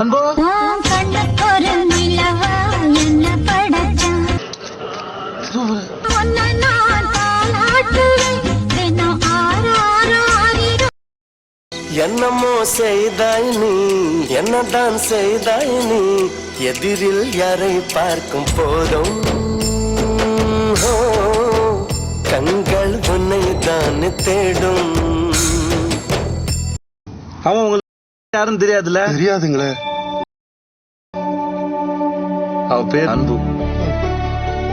அன்போ. என்னமோ செய்தாய் நீ என்னதான் செய்தாய் நீ எதிரில் யாரை பார்க்கும் போதும்? கண்கள் உன்னை தான் தேடும். அவன் யாரும் தெரியாதுல்ல? தெரியாதுங்களே. அவ பேர் அன்பு.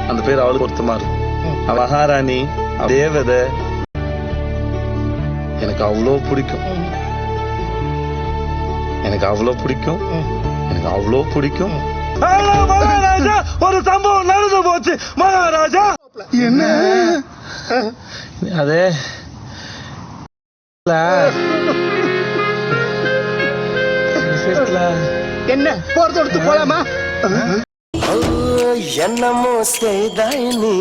அந்த பேர் அவளுக்கு பொருத்தமா இருக்கும் அவ மகாராணி தேவதை. எனக்கு அவ்வளோ பிடிக்கும். எனக்கு அவ்வளோ பிடிக்கும். எனக்கு அவ்வளோ பிடிக்கும். மகாராஜா ஒரு சம்பவம் நடந்து போச்சு. மகாராஜா! என்ன? அதே. விசேஷத்துல என்ன போறது எடுத்து போலாமா என்னமோ செய்தாய் நீ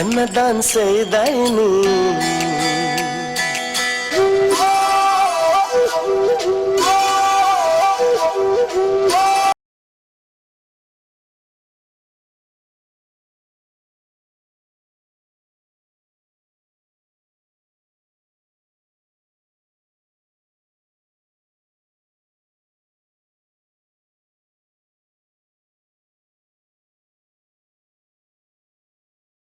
என்னதான் செய்தாய் நீ Oh